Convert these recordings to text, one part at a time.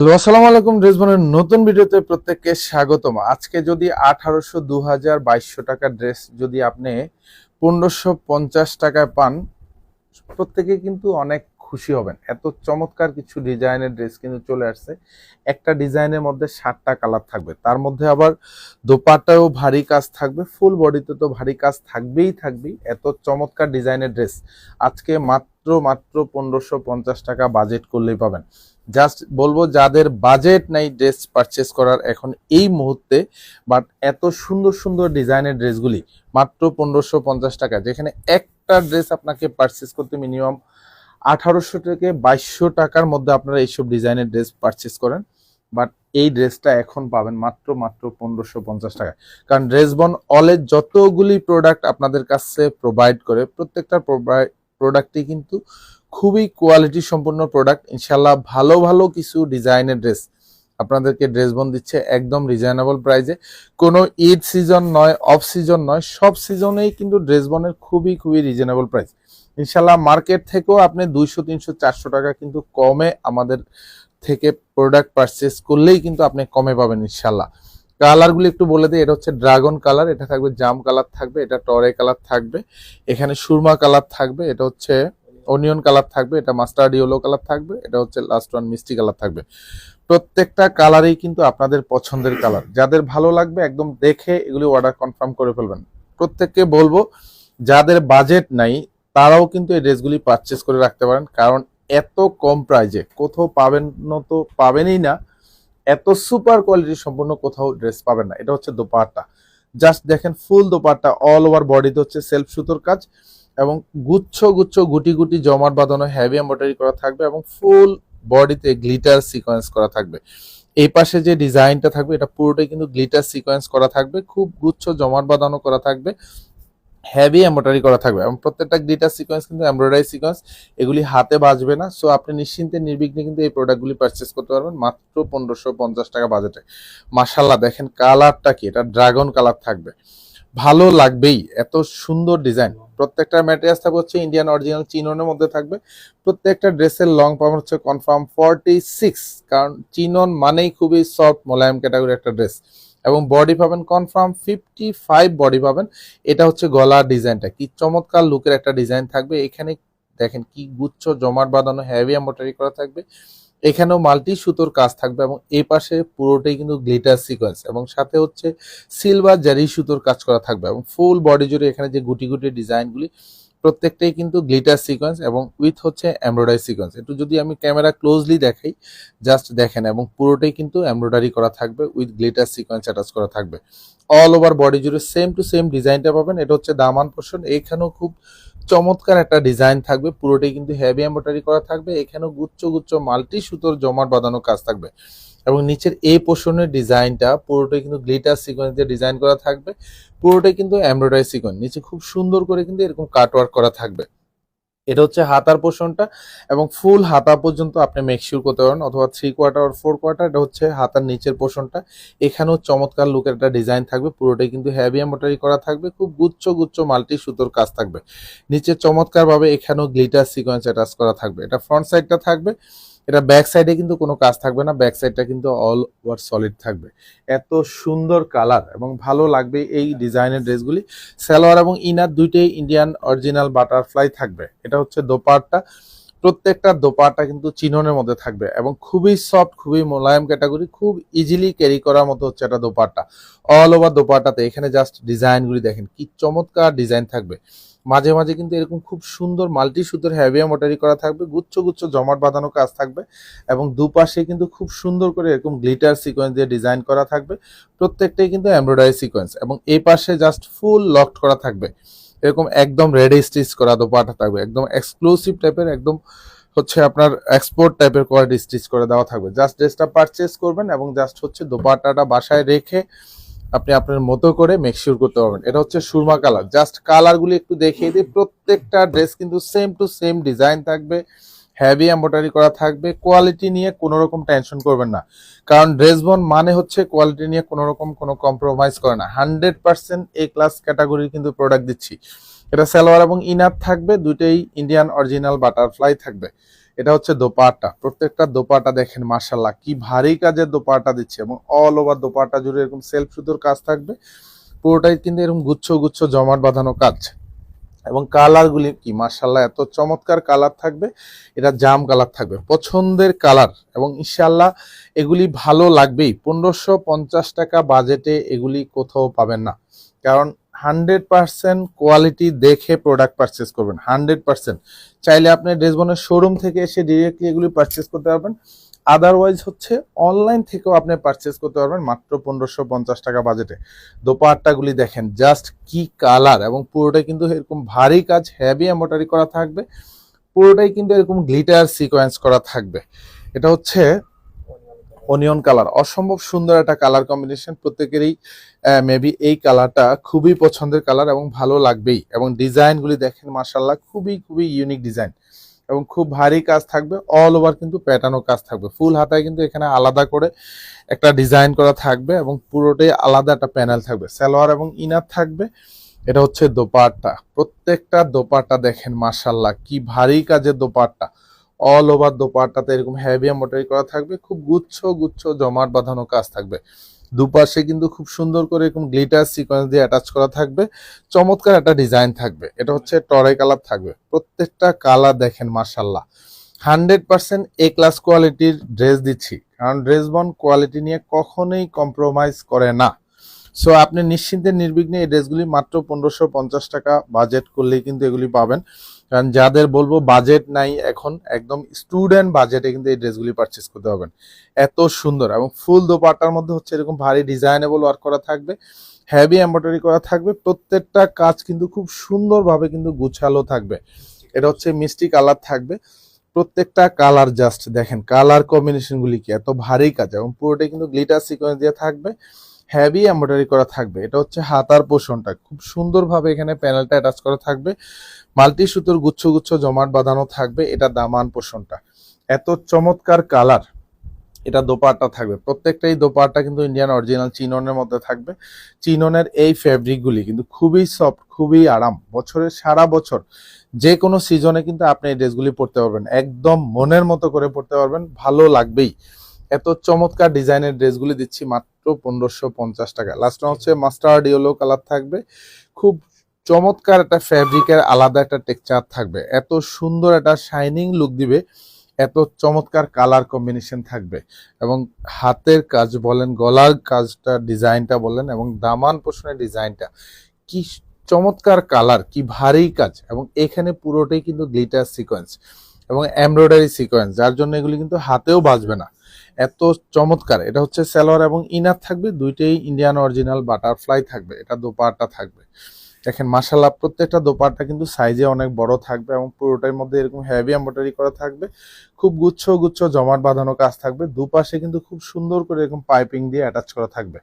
Hello আসসালামু আলাইকুম, ড্রেসবনের নতুন ভিডিওতে প্রত্যেককে স্বাগতম। আজকে যদি আঠারোশো দু হাজার বাইশশো টাকার ড্রেস যদি আপনি পনেরোশো পঞ্চাশ টাকায় পান, প্রত্যেকে কিন্তু অনেক খুশি হবেন। এত চমৎকার কিছু ডিজাইনের ড্রেস কিন্তু চলে আসছে। একটা ডিজাইনের মধ্যে ষাটটা কালার থাকবে। তার মধ্যে আবার দোপাটাও ভারী কাজ থাকবে, ফুল বডিতে তো ভারী কাজ থাকবেই থাকবেই। এত চমৎকার ডিজাইনের ড্রেস। আজকে মাত্র মাত্র পনেরোশো পঞ্চাশ টাকা বাজেট করলেই পাবেন। জাস্ট বলব যাদের বাজেট নাই ড্রেস পারচেস করার এখন এই মুহূর্তে বাট এত সুন্দর সুন্দর ডিজাইনের ড্রেসগুলি মাত্র পনেরোশো পঞ্চাশ টাকা, যেখানে একটা ড্রেস আপনাকে পারচেস করতে মিনিমাম আঠারোশো থেকে বাইশশো টাকার মধ্যে আপনারা এইসব ডিজাইনের ড্রেস পারচেস করেন। বাট এই ড্রেসটা এখন পাবেন মাত্র মাত্র পনেরোশো পঞ্চাশ টাকা কারণ ড্রেসবন অলের যতগুলি প্রোডাক্ট আপনাদের কাছে প্রোভাইড করে, প্রত্যেকটা প্রোডাক্টই কিন্তু খুবই কোয়ালিটি সম্পন্ন প্রোডাক্ট ইনশাল্লাহ ভালো ভালো কিছু ডিজাইনের ড্রেস আপনাদেরকে ড্রেস বন দিচ্ছে একদম রিজনেবল প্রাইসে কোনো ঈদ সিজন নয় অফ সিজন নয়, সব সিজনেই কিন্তু ড্রেস বনের খুবই খুবই রিজনেবল প্রাইস ইনশাল্লাহ মার্কেট থেকেও আপনি দুইশো, তিনশো, চারশো টাকা কিন্তু কমে আমাদের থেকে প্রোডাক্ট পারচেস করলেই কিন্তু আপনি কমে পাবেন ইনশাল্লাহ কালারগুলি একটু বলে দিই, এটা হচ্ছে ড্রাগন কালার এটা থাকবে জাম কালার থাকবে, এটা টরে কালার থাকবে, এখানে সুরমা কালার থাকবে, এটা হচ্ছে অনিয়ন কালার থাকবে, এটা মাস্টার্ড ইয়েলো কালার থাকবে, এটা হচ্ছে লাস্ট ওয়ান মিষ্টি কালার থাকবে। প্রত্যেকটা কালারই কিন্তু আপনাদের পছন্দের কালার যাদের ভালো লাগবে একদম দেখে এগুলি অর্ডার কনফার্ম করে ফেলবেন। প্রত্যেককে বলব, যাদের বাজেট নাই, তারাও কিন্তু এই ড্রেসগুলি পারচেস করে রাখতে পারেন। কারণ এত কম প্রাইজে কোথাও পাবেন তো পাবেনই না, এত সুপার কোয়ালিটি সম্পূর্ণ কোথাও ড্রেস পাবেন না। এটা হচ্ছে দোপাট্টা। জাস্ট দেখেন ফুল দোপাট্টা অল ওভার বডিতে হচ্ছে সেলফ সুতোর কাজ। এবং গুচ্ছ গুচ্ছ গুটি গুটি জমাট বাঁধানো হেভি এম্বয়ডারি করা থাকবে এবং ফুল বডিতে গ্লিটার সিকোয়েন্স করা থাকবে। এই পাশে যে ডিজাইনটা থাকবে, এটা পুরোটাই কিন্তু গ্লিটার সিকোয়েন্স করা থাকবে, খুব গুচ্ছ জমাট বাঁধানো করা থাকবে হেভি এম্বয়ডারি করা থাকবে এবং প্রত্যেকটা গ্লিটার সিকোয়েন্স কিন্তু এমব্রয়ডারি সিকোয়েন্স এগুলি হাতে বাজবে না। সো আপনি নিশ্চিন্তে, নির্বিঘ্নে কিন্তু এই প্রোডাক্টগুলি পারচেস করতে পারবেন মাত্র পনেরোশো পঞ্চাশ টাকা বাজেটে মাসাল্লাহ দেখেন কালারটা কি? এটা ড্রাগন কালার থাকবে। ভালো লাগবেই, এত সুন্দর ডিজাইন। প্রত্যেকটা ম্যাটেরিয়ালস থাকবে হচ্ছে ইন্ডিয়ান অরিজিনাল চিননের মধ্যে থাকবে। প্রত্যেকটা ড্রেসের লং পাবেন হচ্ছে কনফার্ম ফর্টি সিক্স কারণ চিনন মানেই খুবই সফট মোলায়েম ক্যাটাগরি একটা ড্রেস এবং বডি পাবেন কনফার্ম ফিফটি ফাইভ বডি পাবেন। এটা হচ্ছে গলার ডিজাইনটা। কি চমৎকার লুকের একটা ডিজাইন থাকবে। এখানে দেখেন কি গুচ্ছ, জমাট বাঁধানো হেভি এম্বয়ডারি করা থাকবে। এখানেও মাল্টি সুতোর কাজ থাকবে এবং এই পাশে পুরোটাই কিন্তু গ্লিটার সিকোয়েন্স এবং সাথে হচ্ছে সিলভার জারি সুতোর কাজ করা থাকবে এবং ফুল বডি জুড়ে এখানে যে গুটি গুটি ডিজাইনগুলি, প্রত্যেকটাই কিন্তু গ্লিটার সিকোয়েন্স এবং উইথ হচ্ছে এমব্রয়ডারি সিকোয়েন্স একটু যদি আমি ক্যামেরা ক্লোজলি দেখাই জাস্ট দেখেন এবং পুরোটাই কিন্তু এমব্রয়ডারি করা থাকবে উইথ গ্লিটার সিকোয়েন্স অ্যাটাচ করা থাকবে। অল ওভার বডি জুড়ে সেম টু সেম ডিজাইনটা পাবেন, এটা হচ্ছে দামান পোর্শন এখানেও খুব চমৎকার একটা ডিজাইন থাকবে, পুরোটাই কিন্তু হেভি এম্বয়ডারি করা থাকবে, এখানেও গুচ্ছ গুচ্ছ মাল্টি সুতোর জমাট বাঁধানো কাজ থাকবে। এবং নিচের এই পোর্শনের ডিজাইনটা পুরোটাই কিন্তু গ্লিটার সিকোয়েন্স দিয়ে ডিজাইন করা থাকবে, পুরোটাই কিন্তু এমব্রয়ডারি সিকোয়েন্স নিচে খুব সুন্দর করে কিন্তু এরকম কাটওয়ার্ক করা থাকবে। এটা হচ্ছে হাতার পোর্শনটা এবং ফুল হাতা পর্যন্ত আপনি মেকশিওর করতে পারেন অথবা থ্রি কোয়ার্টার আর ফোর কোয়ার্টার এটা হচ্ছে হাতার নিচের পোর্শনটা এখানেও চমৎকার লুকের একটা ডিজাইন থাকবে, পুরোটাই কিন্তু হ্যাভি এম্বয়ডারি করা থাকবে, খুব গুচ্ছ গুচ্ছ মাল্টি সুতোর কাজ থাকবে। নিচে চমৎকারভাবে এখানেও গ্লিটার সিকোয়েন্স অ্যাটাচ করা থাকবে। এটা ফ্রন্ট সাইডটা থাকবে এটা ব্যাক সাইডে কিন্তু কোনো কাজ থাকবে না ব্যাক সাইডটা কিন্তু অল ওভার সলিড থাকবে। এত সুন্দর কালার এবং ভালো লাগবে এই ডিজাইনের ড্রেসগুলি সালোয়ার এবং ইনার দুইটাই ইন্ডিয়ান অরিজিনাল বাটারফ্লাই থাকবে। এটা হচ্ছে দোপাট্টা। প্রত্যেকটা দোপাট্টা কিন্তু চিননের মধ্যে থাকবে এবং খুবই সফট খুবই মোলায়েম ক্যাটাগরি খুব ইজিলি ক্যারি করার মতো হচ্ছে একটা দোপাট্টা। অল ওভার দোপাট্টাতে, এখানে জাস্ট ডিজাইনগুলি দেখেন, কি চমৎকার ডিজাইন থাকবে। মাঝে মাঝে কিন্তু এরকম খুব সুন্দর মাল্টি সুতোর হেভি এমব্রয়ডারি করা থাকবে গুচ্ছ গুচ্ছ জমাট বাঁধানো কাজ থাকবে এবং দুপাশে কিন্তু খুব সুন্দর করে এরকম গ্লিটার সিকোয়েন্স দিয়ে ডিজাইন করা থাকবে, প্রত্যেকটাই কিন্তু এমব্রয়ডারি সিকোয়েন্স এবং এই পাশে জাস্ট ফুল লকড করা থাকবে। এরকম একদম রেডি স্টিচ করা দোপাটা থাকবে, একদম এক্সক্লুসিভ টাইপের একদম হচ্ছে আপনার এক্সপোর্ট টাইপের কোয়ালিটি স্টিচ করে দেওয়া থাকবে। জাস্ট ড্রেসটা পারচেস করবেন এবং জাস্ট হচ্ছে দোপাটাটা বাসায় রেখে আপনি আপনার মতো করে মেকশিওর করতে পারবেন। এটা হচ্ছে সুরমা কালার। জাস্ট কালারগুলি একটু দেখিয়ে দিই। প্রত্যেকটা ড্রেস কিন্তু সেম টু সেম ডিজাইন থাকবে। হেভি এম্বয়ডারি করা থাকবে। কোয়ালিটি নিয়ে কোনো রকম টেনশন করবেন না। কারণ ড্রেস বন মানে হচ্ছে কোয়ালিটি নিয়ে কোনো রকম কোনো কম্প্রোমাইজ করে না। হান্ড্রেড পার্সেন্ট এ ক্লাস ক্যাটাগরির কিন্তু প্রোডাক্ট দিচ্ছি। এটা সালোয়ার এবং ইনার থাকবে। দুটোই ইন্ডিয়ান অরিজিনাল বাটারফ্লাই থাকবে। এটা হচ্ছে দোপাটা প্রত্যেকটা দোপাটা দেখেন মার্শাল্লাহ কি ভারী কাজের দোপাটা দিচ্ছে এবং অল ওভার দোপাটা জুড়ে এরকম সেলফ সুতোর কাজ থাকবে। পুরোটাই কিন্তু এরকম গুচ্ছ গুচ্ছ জমাট বাঁধানো কাজ। এবং কালারগুলি কি মার্শাল্লাহ এত চমৎকার কালার থাকবে, এটা জাম কালার থাকবে। পছন্দের কালার এবং ইনশাল্লাহ এগুলি ভালো লাগবেই। পনেরোশো টাকা বাজেটে এগুলি কোথাও পাবেন না। কারণ হান্ড্রেড পার্সেন্ট কোয়ালিটি দেখে প্রোডাক্ট পারচেস করবেন, হান্ড্রেড পার্সেন্ট। চাইলে আপনি ড্রেসবনের শোরুম থেকে এসে ডিরেক্টলি এগুলি পারচেস করতে পারবেন। আদারওয়াইজ হচ্ছে অনলাইন থেকেও আপনি পারচেস করতে পারবেন মাত্র পনেরোশো পঞ্চাশ টাকা বাজেটে দোপাট্টাগুলি দেখেন জাস্ট কি কালার এবং পুরোটাই কিন্তু এরকম ভারী কাজ হ্যাভি এম্বয়ডারি করা থাকবে। পুরোটাই কিন্তু এরকম গ্লিটার সিকোয়েন্স করা থাকবে। এটা হচ্ছে অনিয়ন কালার অসম্ভব সুন্দর একটা কালার কম্বিনেশন প্রত্যেকেরই মেবি এই কালারটা খুবই পছন্দের কালার এবং ভালো লাগবেই। এবং ডিজাইনগুলি দেখেন মার্শাল্লাহ খুবই খুবই ইউনিক ডিজাইন এবং খুব ভারী কাজ থাকবে অল ওভার কিন্তু প্যাটার্নও কাজ থাকবে। ফুল হাতায় কিন্তু এখানে আলাদা করে একটা ডিজাইন করা থাকবে এবং পুরোটাই আলাদা একটা প্যানেল থাকবে। সালোয়ার এবং ইনার থাকবে। এটা হচ্ছে দোপাট্টা। প্রত্যেকটা দোপাট্টা দেখেন মার্শাল্লাহ কি ভারী কাজের দোপাট্টা। অল ওভার দোপাট্টাতে এরকম হেভি এম্বয়ডারি করা থাকবে, খুব গুচ্ছ গুচ্ছ জমাট বাঁধানো কাজ থাকবে। দুপাশে কিন্তু খুব সুন্দর করে এরকম গ্লিটার সিকোয়েন্স দিয়ে অ্যাটাচ করা থাকবে। চমৎকার একটা ডিজাইন থাকবে। এটা হচ্ছে টরে কালার থাকবে। প্রত্যেকটা কালার দেখেন মার্শাল্লাহ হান্ড্রেড পার্সেন্ট এ ক্লাস কোয়ালিটির ড্রেস দিচ্ছি। কারণ ড্রেস বন কোয়ালিটি নিয়ে কখনোই কম্প্রোমাইজ করে না। সো আপনি নিশ্চিন্তে নির্বিঘ্নে এই ড্রেসগুলি মাত্র পনেরোশো পঞ্চাশ টাকা বাজেট করলেই কিন্তু এগুলি পাবেন। কারণ যাদের বলব বাজেট নাই এখন, একদম স্টুডেন্ট বাজেটে কিন্তু এই ড্রেসগুলি পারচেস করতে পারবেন এত সুন্দর এবং ফুল দোপাটার মধ্যে হচ্ছে এরকম ভারী ডিজাইনেবল ওয়ার্ক করা থাকবে হেভি এম্ব্রয়ডারি করা থাকবে, প্রত্যেকটা কাজ কিন্তু খুব সুন্দরভাবে কিন্তু গুছালো থাকবে। এটা হচ্ছে মিষ্টি কালার থাকবে। প্রত্যেকটা কালার জাস্ট দেখেন কালার কম্বিনেশনগুলি কি? এত ভারী কাজ এবং পুরোটাই কিন্তু গ্লিটার সিকোয়েন্স দিয়ে থাকবে। হেভি এম্ব্রয়ডারি করা থাকবে। এটা হচ্ছে হাতার পোষণটা। খুব সুন্দরভাবে এখানে প্যানেলটা অ্যাটাচ করা থাকবে। মাল্টি সুতোর গুচ্ছ গুচ্ছ জমাট বাঁধানো থাকবে এটা দামান পোষণটা। এত চমৎকার কালার এটা দোপাট্টা থাকবে। প্রত্যেকটাই দোপাট্টা কিন্তু ইন্ডিয়ান অরিজিনাল চিননের মধ্যে থাকবে। চিননের এই ফ্যাব্রিকগুলি কিন্তু খুবই সফট খুবই আরাম। বছরের সারা বছর যে কোনো সিজনে কিন্তু আপনি এই ড্রেসগুলি পরতে পারবেন। একদম মনের মতো করে পরতে পারবেন, ভালো লাগবেই। এত চমৎকার ডিজাইনের ড্রেসগুলি দিচ্ছি মাত্র পনেরোশো পঞ্চাশ টাকা। লাস্ট হচ্ছে মাস্টার্ড ইয়েলো কালার থাকবে। খুব চমৎকার একটা ফ্যাব্রিকের আলাদা একটা টেক্সচার থাকবে। এত সুন্দর একটা শাইনিং লুক দিবে। এত চমৎকার কালার কম্বিনেশন থাকবে। এবং হাতের কাজ বলেন, গলার কাজটা, ডিজাইনটা বলেন, এবং দামান পোষণের ডিজাইনটা। কি চমৎকার কালার কি ভারী কাজ। এবং এখানে পুরোটাই কিন্তু গ্লিটার সিকোয়েন্স এবং এমব্রয়ডারি সিকোয়েন্স যার জন্য এগুলি কিন্তু হাতেও বাজবে না। এত চমৎকার। এটা হচ্ছে সালোয়ার এবং ইনার থাকবে, দুইটাই ইন্ডিয়ান অরিজিনাল বাটারফ্লাই থাকবে, এটা দোপাট্টা থাকবে। দেখেন মাসাল্লাহ প্রত্যেকটা দোপাট্টা কিন্তু সাইজে অনেক বড় থাকবে এবং পুরোটার মধ্যে এরকম হেভি এম্ব্রয়ডারি করা থাকবে। খুব গুচ্ছ গুচ্ছ জমাট বাঁধানো কাজ থাকবে। দুপাশে কিন্তু খুব সুন্দর করে এরকম পাইপিং দিয়ে অ্যাটাচ করা থাকবে।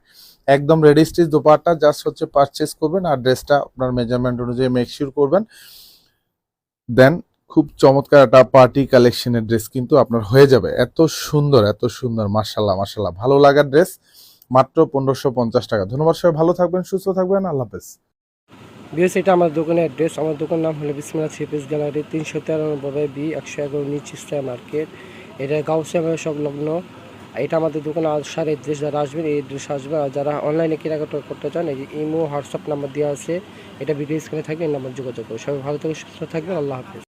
একদম রেডি স্টিচ দোপাট্টা জাস্ট হচ্ছে পারচেস করবেন আর ড্রেসটা আপনার মেজারমেন্ট অনুযায়ী মেকশিওর করবেন। দেন খুব চমৎকার একটা পার্টি কালেকশনের ড্রেস কিন্তু আপনার হয়ে যাবে। এত সুন্দর এত সুন্দর মার্শাল্লাহ মার্শাল্লাহ ভালো লাগার ড্রেস মাত্র পনেরোশো পঞ্চাশ টাকা। ধন্যবাদ সবাই, ভালো থাকবেন, সুস্থ থাকবেন, আল্লাহ হাফেজ। বিএস এটা আমার দোকানের অ্যাড্রেস আমার দোকান নাম হলো বিসমিল্লা থ্রিপিস গ্যালারি, তিনশো তেরানব্বই বি, একশো এগারো নিচ মার্কেট। এটা গাউসিয়া সংলগ্ন। এটা আমাদের দোকানে আসার এড্রেস যারা আসবেন, এই এড্রেস আসবে। আর যারা অনলাইনে কেনাকাটা করতে চান, এই ইমো, হোয়াটসঅ্যাপ নাম্বার দেওয়া আছে, এটা ভিডিও স্ক্রিনে থাকবে, এই নাম্বার যোগাযোগ করবে সবাই ভালো থেকে সুস্থ থাকবেন, আল্লাহ হাফিজ।